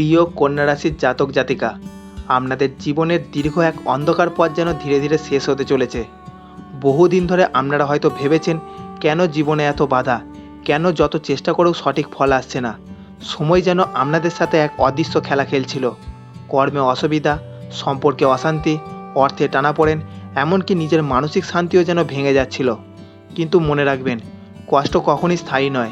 প্রিয় কন্যা রাশির জাতক জাতিকা, আপনাদের জীবনের দীর্ঘ এক অন্ধকার পথ যেন ধীরে ধীরে শেষ হতে চলেছে। বহুদিন ধরে আপনারা হয়তো ভেবেছেন, কেন জীবনে এত বাধা? কেন যত চেষ্টা করেও সঠিক ফল আসছে না? সময় যেন আপনাদের সাথে এক অদৃশ্য খেলা খেলছিল। কর্মে অসুবিধা, সম্পর্কে অশান্তি, অর্থে টানাপোড়েন এমনকি নিজের মানসিক শান্তিও যেন ভেঙে যাচ্ছিল। কিন্তু মনে রাখবেন, কষ্ট কখনই স্থায়ী নয়।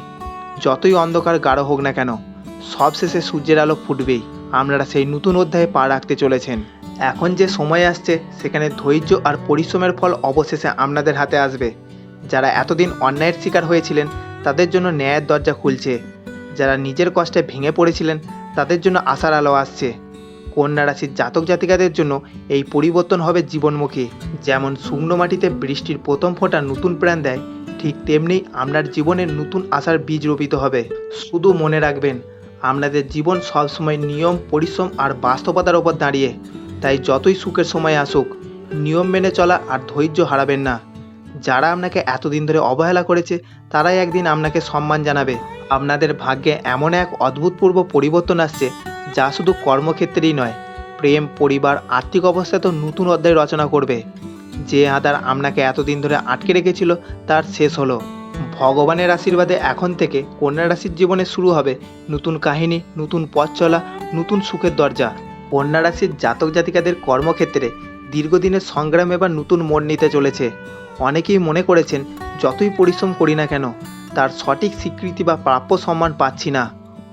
যতই অন্ধকার গাঢ় হোক না কেন সবশেষে সূর্যের আলো ফুটবেই। আপনারা সেই নতুন অধ্যায়ে পা রাখতে চলেছেন। এখন যে সময় আসছে, সেখানে ধৈর্য আর পরিশ্রমের ফল অবশেষে আপনাদের হাতে আসবে। যারা এতদিন অন্যায়ের শিকার হয়েছিলেন, তাদের জন্য ন্যায়ের দরজা খুলছে। যারা নিজের কষ্টে ভেঙে পড়েছিলেন, তাদের জন্য আশার আলো আসছে। কন্যা রাশির জাতক জাতিকাদের জন্য এই পরিবর্তন হবে জীবনমুখী। যেমন শুকনো মাটিতে বৃষ্টির প্রথম ফোঁটা নতুন প্রাণ দেয়, ঠিক তেমনি আপনার জীবনের নতুন আশার বীজ রোপিত হবে। শুধু মনে রাখবেন আপনাদের জীবন সবসময় নিয়ম, পরিশ্রম আর বাস্তবতার ওপর দাঁড়িয়ে। তাই যতই সুখের সময় আসুক, নিয়ম মেনে চলা আর ধৈর্য হারাবেন না। যারা আপনাকে এতদিন ধরে অবহেলা করেছে, তারাই একদিন আপনাকে সম্মান জানাবে। আপনাদের ভাগ্যে এমন এক অদ্ভুতপূর্ব পরিবর্তন আসছে, যা শুধু কর্মক্ষেত্রেই নয়, প্রেম, পরিবার, আর্থিক অবস্থা তো নতুন অধ্যায় রচনা করবে। যে আধার আপনাকে এতদিন ধরে আটকে রেখেছিল, তার শেষ হলো। ভগবানের আশীর্বাদে এখন থেকে কন্যা রাশির জীবনে শুরু হবে নতুন কাহিনী, নতুন পথ চলা, নতুন সুখের দরজা। কন্যা রাশির জাতক জাতিকাদের কর্মক্ষেত্রে দীর্ঘদিনের সংগ্রাম এবার নতুন মোড় নিতে চলেছে। অনেকেই মনে করেছেন, যতই পরিশ্রম করি না কেন, তার সঠিক স্বীকৃতি বা প্রাপ্য সম্মান পাচ্ছি না।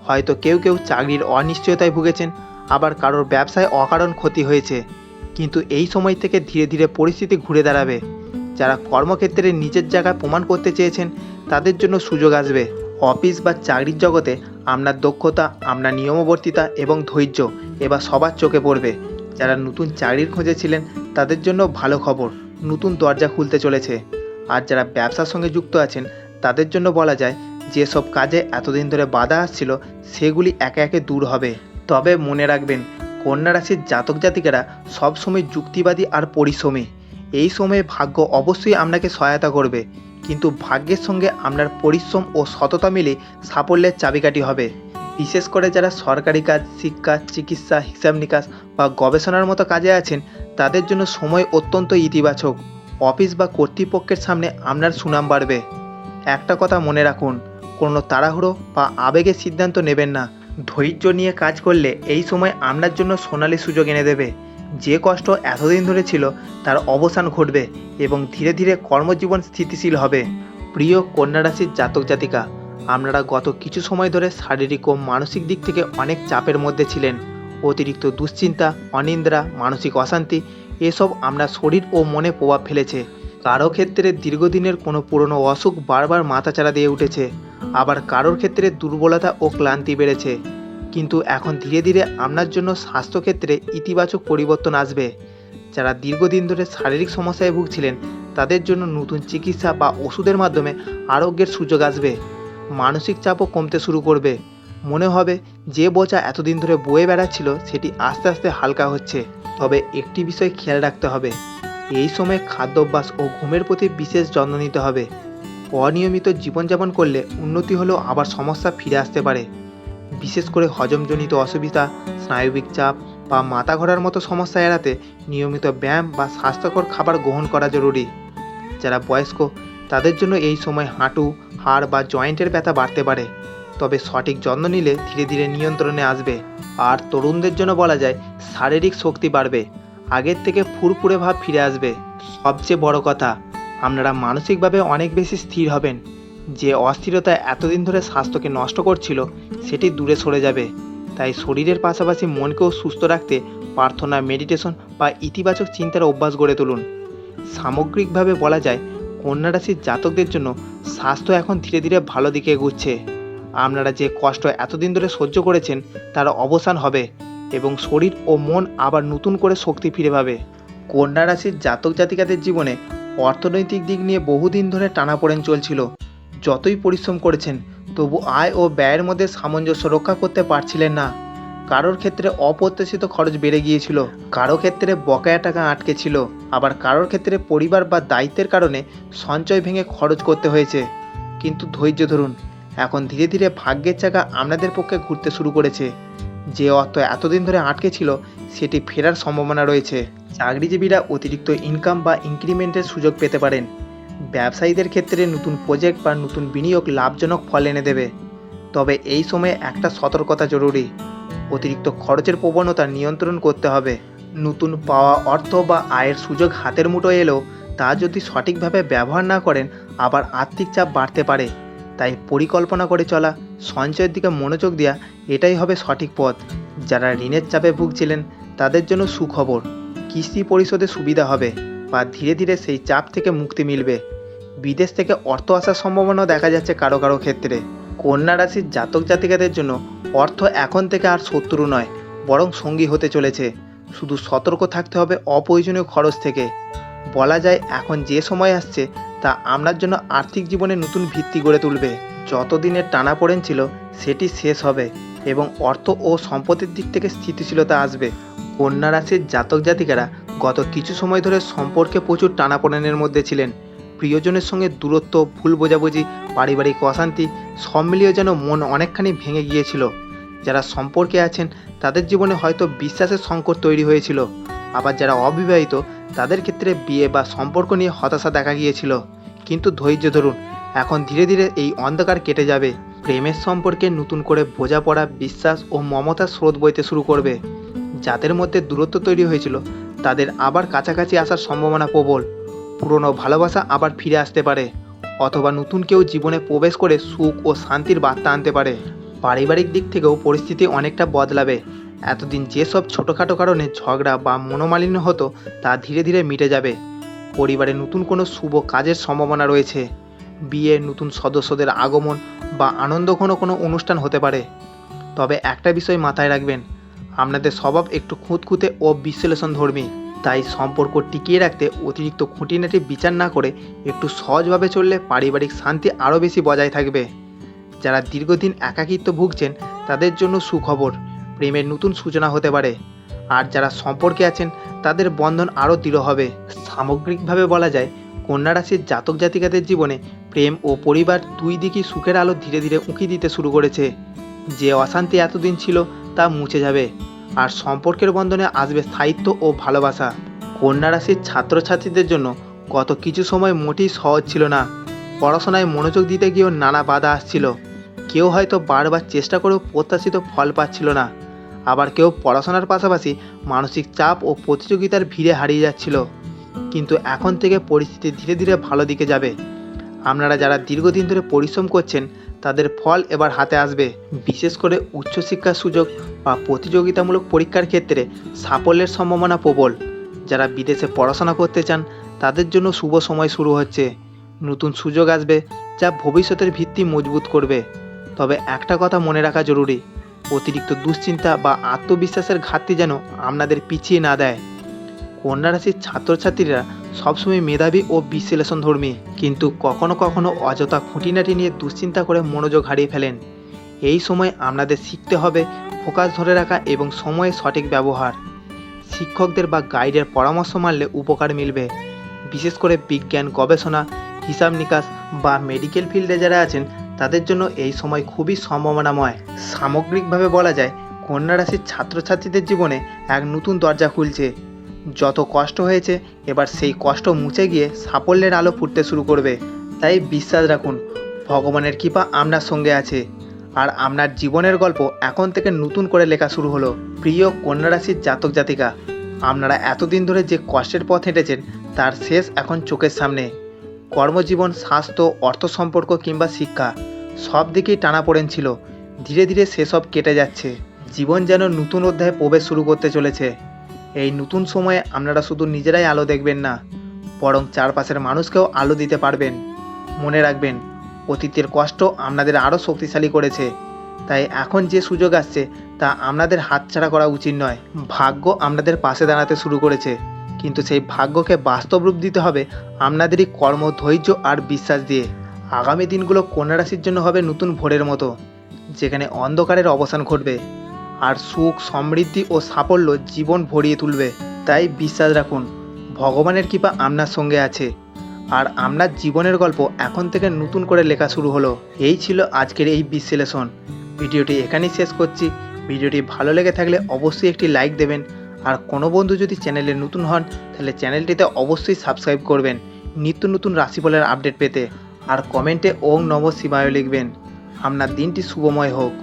হয়তো কেউ কেউ চাকরির অনিশ্চয়তায় ভুগেছেন, আবার কারোর ব্যবসায় অকারণ ক্ষতি হয়েছে। কিন্তু এই সময় থেকে ধীরে ধীরে পরিস্থিতি ঘুরে দাঁড়াবে। যারা কর্মক্ষেত্রে নিজের জায়গায় প্রমাণ করতে চেয়েছেন, তাদের জন্য সুযোগ আসবে। অফিস বা চাকরির জগতে আপনার দক্ষতা, আপনার নিয়মবর্তিতা এবং ধৈর্য এবার সবার চোখে পড়বে। যারা নতুন চাকরির খোঁজে ছিলেন, তাদের জন্য ভালো খবর, নতুন দরজা খুলতে চলেছে। আর যারা ব্যবসার সঙ্গে যুক্ত আছেন, তাদের জন্য বলা যায়, যেসব কাজে এতদিন ধরে বাধা আসছিল, সেগুলি একে একে দূর হবে। তবে মনে রাখবেন, কন্যা রাশির জাতক জাতিকেরা সবসময় যুক্তিবাদী আর পরিশ্রমী। এই সময়ে ভাগ্য অবশ্যই আপনাকে সহায়তা করবে। কিন্তু ভাগ্যের সঙ্গে আপনার পরিশ্রম ও সততা মিলে সাফল্যের চাবিকাঠি হবে। বিশেষ করে যারা সরকারি কাজ, শিক্ষা, চিকিৎসা, হিসাব নিকাশ বা গবেষণার মতো কাজে আছেন, তাদের জন্য সময় অত্যন্ত ইতিবাচক। অফিস বা কর্তৃপক্ষের সামনে আপনার সুনাম বাড়বে। একটা কথা মনে রাখুন, কোনো তাড়াহুড়ো বা আবেগের সিদ্ধান্ত নেবেন না। ধৈর্য নিয়ে কাজ করলে এই সময় আপনার জন্য সোনালি সুযোগ এনে দেবে। যে কষ্ট এতদিন ধরে ছিল, তার অবসান ঘটবে এবং ধীরে ধীরে কর্মজীবন স্থিতিশীল হবে। প্রিয় কন্যা রাশির জাতক জাতিকা, আপনারা গত কিছু সময় ধরে শারীরিক ও মানসিক দিক থেকে অনেক চাপের মধ্যে ছিলেন। অতিরিক্ত দুশ্চিন্তা অনিদ্রা মানসিক অশান্তি, এসব আপনার শরীর ও মনে প্রভাব ফেলেছে। কারও ক্ষেত্রে দীর্ঘদিনের কোনো পুরনো অসুখ বারবার মাথাচাড়া দিয়ে উঠেছে। আবার কারোর ক্ষেত্রে দুর্বলতা ও ক্লান্তি বেড়েছে। কিন্তু এখন ধীরে ধীরে আপনার জন্য স্বাস্থ্যক্ষেত্রে ইতিবাচক পরিবর্তন আসবে। যারা দীর্ঘদিন ধরে শারীরিক সমস্যায় ভুগছিলেন, তাদের জন্য নতুন চিকিৎসা বা ওষুধের মাধ্যমে আরোগ্যের সুযোগ আসবে। মানসিক চাপও কমতে শুরু করবে। মনে হবে যে বোঝা এতদিন ধরে বয়ে বেড়াচ্ছিল, সেটি আস্তে আস্তে হালকা হচ্ছে। তবে একটি বিষয় খেয়াল রাখতে হবে, এই সময় খাদ্যাভ্যাস ও ঘুমের প্রতি বিশেষ যত্ন নিতে হবে। অনিয়মিত জীবনযাপন করলে উন্নতি হলেও আবার সমস্যা ফিরে আসতে পারে। বিশেষ করে হজমজনিত অসুবিধা, স্নায়বিক চাপ বা মাথা ঘোরার মতো সমস্যা এড়াতে নিয়মিত ব্যায়াম বা স্বাস্থ্যকর খাবার গ্রহণ করা জরুরি। যারা বয়স্ক, তাদের জন্য এই সময় হাঁটু, হাড় বা জয়েন্টের ব্যথা বাড়তে পারে। তবে সঠিক যত্ন নিলে ধীরে ধীরে নিয়ন্ত্রণে আসবে। আর তরুণদের জন্য বলা যায়, শারীরিক শক্তি বাড়বে। আগের থেকে ফুরফুরে ভাব ফিরে আসবে। সবচেয়ে বড় কথা, আপনারা মানসিকভাবে অনেক বেশি স্থির হবেন। যে অস্থিরতা এতদিন ধরে স্বাস্থ্যকে নষ্ট করছিল, সেটি দূরে সরে যাবে। তাই শরীরের পাশাপাশি মনকেও সুস্থ রাখতে প্রার্থনা মেডিটেশন বা ইতিবাচক চিন্তার অভ্যাস গড়ে তুলুন। সামগ্রিকভাবে বলা যায়, কন্যা রাশির জাতকদের জন্য স্বাস্থ্য এখন ধীরে ধীরে ভালো দিকে এগুচ্ছে। আপনারা যে কষ্ট এতদিন ধরে সহ্য করেছেন, তার অবসান হবে এবং শরীর ও মন আবার নতুন করে শক্তি ফিরে পাবে। কন্যা রাশির জাতক জাতিকাদের জীবনে অর্থনৈতিক দিক নিয়ে বহুদিন ধরে টানাপোড়েন চলছিল। যতই পরিশ্রম করেছেন, তবু আয় ও ব্যয়ের মধ্যে সামঞ্জস্য রক্ষা করতে পারছিলেন না। কারোর ক্ষেত্রে অপ্রত্যাশিত খরচ বেড়ে গিয়েছিল, কারও ক্ষেত্রে বকেয়া টাকা আটকে ছিল, আবার কারোর ক্ষেত্রে পরিবার বা দায়িত্বের কারণে সঞ্চয় ভেঙে খরচ করতে হয়েছে। কিন্তু ধৈর্য ধরুন, এখন ধীরে ধীরে ভাগ্যের চাকা আপনাদের পক্ষে ঘুরতে শুরু করেছে। যে অর্থ এতদিন ধরে আটকে ছিল, সেটি ফেরার সম্ভাবনা রয়েছে। চাকরিজীবীরা অতিরিক্ত ইনকাম বা ইনক্রিমেন্টের সুযোগ পেতে পারেন। ব্যবসায়ীদের ক্ষেত্রে নতুন প্রজেক্ট বা নতুন বিনিয়োগ লাভজনক ফল এনে দেবে। তবে এই সময়ে একটা সতর্কতা জরুরি। অতিরিক্ত খরচের প্রবণতা নিয়ন্ত্রণ করতে হবে। নতুন পাওয়া অর্থ বা আয়ের সুযোগ হাতের মুঠোয় এলেও তা যদি সঠিকভাবে ব্যবহার না করেন, আবার আর্থিক চাপ বাড়তে পারে। তাই পরিকল্পনা করে চলা, সঞ্চয়ের দিকে মনোযোগ দেওয়া এটাই হবে সঠিক পথ। যারা ঋণের চাপে ভুগছিলেন, তাদের জন্য সুখবর। কিস্তি পরিশোধে সুবিধা হবে, বা ধীরে ধীরে সেই চাপ থেকে মুক্তি মিলবে। বিদেশ থেকে অর্থ আসার সম্ভাবনাও দেখা যাচ্ছে কারও কারও ক্ষেত্রে। কন্যা রাশির জাতক জাতিকাদের জন্য অর্থ এখন থেকে আর শত্রু নয়, বরং সঙ্গী হতে চলেছে। শুধু সতর্ক থাকতে হবে অপ্রয়োজনীয় খরচ থেকে। বলা যায়, এখন যে সময় আসছে, তা আপনার জন্য আর্থিক জীবনে নতুন ভিত্তি গড়ে তুলবে। যতদিনের টানাপোড়েন ছিল, সেটি শেষ হবে এবং অর্থ ও সম্পত্তির দিক থেকে স্থিতিশীলতা আসবে। কন্যা রাশির জাতক জাতিকারা গত কিছু সময় ধরে সম্পর্কে প্রচুর টানাপোড়েনের মধ্যে ছিলেন। প্রিয়জনের সঙ্গে দূরত্ব, ভুল বোঝাবুঝি, পারিবারিক অশান্তি, সব মিলিয়ে যেন মন অনেকখানি ভেঙে গিয়েছিল। যারা সম্পর্কে আছেন, তাদের জীবনে হয়তো বিশ্বাসের সংকট তৈরি হয়েছিল। আবার যারা অবিবাহিত, তাদের ক্ষেত্রে বিয়ে বা সম্পর্ক নিয়ে হতাশা দেখা গিয়েছিল। কিন্তু ধৈর্য ধরুন, এখন ধীরে ধীরে এই অন্ধকার কেটে যাবে। প্রেমের সম্পর্কে নতুন করে বোঝাপড়া, বিশ্বাস ও মমতার স্রোত বইতে শুরু করবে। যাদের মধ্যে দূরত্ব তৈরি হয়েছিল, তাদের আবার কাছাকাছি আসার সম্ভাবনা প্রবল। পুরনো ভালোবাসা আবার ফিরে আসতে পারে, অথবা নতুন কেউ জীবনে প্রবেশ করে সুখ ও শান্তির বার্তা আনতে পারে। পারিবারিক দিক থেকেও পরিস্থিতি অনেকটা বদলাবে। এতদিন যেসব ছোটোখাটো কারণে ঝগড়া বা মনোমালিন্য হতো, তা ধীরে ধীরে মিটে যাবে। পরিবারে নতুন কোনো শুভ কাজের সম্ভাবনা রয়েছে। বিয়ে নতুন সদস্যদের আগমন বা আনন্দঘন কোনো অনুষ্ঠান হতে পারে। তবে একটা বিষয় মাথায় রাখবেন, আপনাদের স্বভাব একটু খুঁতখুঁতে ও বিশ্লেষণ ধর্মী তাই সম্পর্ক টিকিয়ে রাখতে অতিরিক্ত খুঁটিনাটি বিচার না করে একটু সহজভাবে চললে পারিবারিক শান্তি আরও বেশি বজায় থাকবে। যারা দীর্ঘদিন একাকিত্ব ভুগছেন, তাদের জন্য সুখবর, প্রেমের নতুন সূচনা হতে পারে। আর যারা সম্পর্কে আছেন, তাদের বন্ধন আরও দৃঢ় হবে। সামগ্রিকভাবে বলা যায়, কন্যা রাশির জাতক জাতিকাদের জীবনে প্রেম ও পরিবার দুই দিকই সুখের আলো ধীরে ধীরে উঁকি দিতে শুরু করেছে। যে অশান্তি এতদিন ছিল, তা মুছে যাবে। আর সম্পর্কের বন্ধনে আসবে স্থায়িত্ব ও ভালোবাসা। কন্যা রাশির ছাত্রছাত্রীদের জন্য গত কিছু সময় মোটেই সহজ ছিল না। পড়াশোনায় মনোযোগ দিতে গিয়েও নানা বাধা আসছিল। কেউ হয়তো বারবার চেষ্টা করেও প্রত্যাশিত ফল পাচ্ছিল না। আবার কেউ পড়াশোনার পাশাপাশি মানসিক চাপ ও প্রতিযোগিতার ভিড়ে হারিয়ে যাচ্ছিল। কিন্তু এখন থেকে পরিস্থিতি ধীরে ধীরে ভালো দিকে যাবে। আপনারা যারা দীর্ঘদিন ধরে পরিশ্রম করছেন তাদের ফল এবার হাতে আসবে। বিশেষ করে উচ্চশিক্ষার সুযোগ বা প্রতিযোগিতামূলক পরীক্ষার ক্ষেত্রে সাফল্যের সম্ভাবনা প্রবল। যারা বিদেশে পড়াশোনা করতে চান, তাদের জন্য শুভ সময় শুরু হচ্ছে। নতুন সুযোগ আসবে যা ভবিষ্যতের ভিত্তি মজবুত করবে। তবে একটা কথা মনে রাখা জরুরি, অতিরিক্ত দুশ্চিন্তা বা আত্মবিশ্বাসের ঘাটতি যেন আপনাদের পিছিয়ে না দেয়। কন্যা রাশির ছাত্রছাত্রীরা সবসময় মেধাবী ও বিশ্লেষণধর্মী, কিন্তু কখনো কখনো অযথা খুঁটিনাটি নিয়ে দুশ্চিন্তা করে মনোযোগ হারিয়ে ফেলেন। এই সময় আপনাদের শিখতে হবে ফোকাস ধরে রাখা এবং সময়ের সঠিক ব্যবহার। শিক্ষকদের বা গাইডের পরামর্শ মানলে উপকার মিলবে। বিশেষ করে বিজ্ঞান, গবেষণা, হিসাব নিকাশ বা মেডিকেল ফিল্ডে যারা আছেন, তাদের জন্য এই সময় খুবই সম্ভাবনাময়। সামগ্রিকভাবে বলা যায় কন্যা রাশির ছাত্রছাত্রীদের জীবনে এক নতুন দরজা খুলছে। যত কষ্ট হয়েছে, এবার সেই কষ্ট মুছে গিয়ে সাফল্যের আলো ফুটতে শুরু করবে। তাই বিশ্বাস রাখুন, ভগবানের কৃপা আপনার সঙ্গে আছে। আর আপনার জীবনের গল্প এখন থেকে নতুন করে লেখা শুরু হলো। প্রিয় কন্যা রাশির জাতক জাতিকা, আপনারা এতদিন ধরে যে কষ্টের পথ হেঁটেছেন, তার শেষ এখন চোখের সামনে। কর্মজীবন, স্বাস্থ্য, অর্থ সম্পর্ক কিংবা শিক্ষা, সব দিকেই টানাপোড়েন ছিল। ধীরে ধীরে সেসব কেটে যাচ্ছে। জীবন যেন নতুন অধ্যায়ে প্রবেশ শুরু করতে চলেছে। এই নতুন সময়ে আপনারা শুধু নিজেরাই আলো দেখবেন না, বরং চারপাশের মানুষকেও আলো দিতে পারবেন। মনে রাখবেন, অতীতের কষ্ট আপনাদের আরও শক্তিশালী করেছে। তাই এখন যে সুযোগ আসছে, তা আপনাদের হাতছাড়া করা উচিত নয়। ভাগ্য আপনাদের পাশে দাঁড়াতে শুরু করেছে। কিন্তু সেই ভাগ্যকে বাস্তব রূপ দিতে হবে আপনাদেরই কর্ম, ধৈর্য আর বিশ্বাস দিয়ে। আগামী দিনগুলো কন্যা রাশির জন্য হবে নতুন ভোরের মতো, যেখানে অন্ধকারের অবসান ঘটবে। আর সুখ, সমৃদ্ধি ও সাফল্য জীবন ভরিয়ে তুলবে। তাই বিশ্বাস রাখুন, ভগবানের কৃপা আপনার সঙ্গে আছে। আর আপনার জীবনের গল্প এখন থেকে নতুন করে লেখা শুরু হলো। এই ছিল আজকের এই বিশ্লেষণ। ভিডিওটি এখানেই শেষ করছি। ভিডিওটি ভালো লেগে থাকলে অবশ্যই একটি লাইক দেবেন। আর কোনো বন্ধু যদি চ্যানেলে নতুন হন, তাহলে চ্যানেলটিতে অবশ্যই সাবস্ক্রাইব করবেন। নিত্য নতুন রাশিফলের আপডেট পেতে। আর কমেন্টে ওং নম শিবায় লিখবেন। আপনার দিনটি শুভময় হোক।